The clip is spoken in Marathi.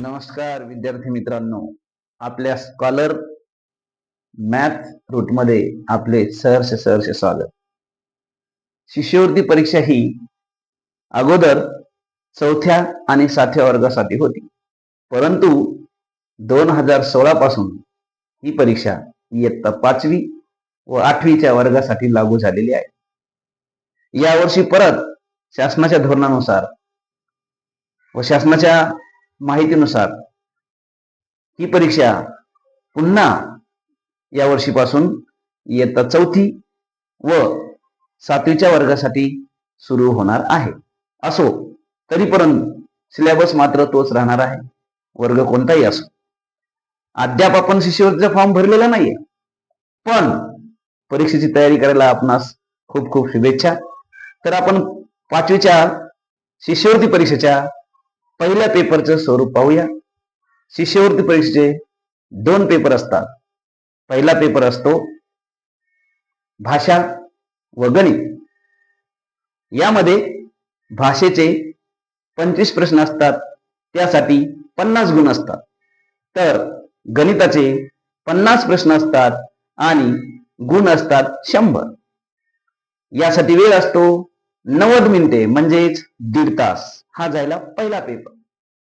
नमस्कार विद्यार्थी मित्रांनो. आपल्या स्कॉलर मॅथ रूटमध्ये आपले सहर्ष सहर्ष स्वागत. शिष्यवृत्ती परीक्षा ही अगोदर चौथ्या आणि सातव्या वर्गासाठी होती. परंतु दोन हजार सोळा पासून ही परीक्षा इयत्ता पाचवी व आठवीच्या वर्गासाठी लागू झालेली आहे. यावर्षी परत शासनाच्या धोरणानुसार व शासनाच्या माहितीनुसार ही परीक्षा पुन्हा या वर्षीपासून इयत्ता चौथी व सातवीच्या वर्गासाठी सुरू होणार आहे. असो तरीपर्यंत सिलेबस मात्र तोच राहणार आहे. वर्ग कोणताही असो. अद्याप आपण शिष्यवृत्तीचा फॉर्म भरलेला नाहीये. पण परीक्षेची तयारी करायला आपणास खूप खूप शुभेच्छा. तर आपण पाचवीच्या शिष्यवृत्ती परीक्षेच्या पहिल्या पेपरचं स्वरूप पाहूया. शिष्यवृत्ती परीक्षेचे दोन पेपर असतात. पहिला पेपर असतो भाषा व गणित. यामध्ये भाषेचे पंचवीस प्रश्न असतात. त्यासाठी पन्नास गुण असतात. तर गणिताचे पन्नास प्रश्न असतात आणि गुण असतात शंभर. यासाठी वेळ असतो नव्वद मिनिटे म्हणजेच दीड तास. हा जायला पहिला पेपर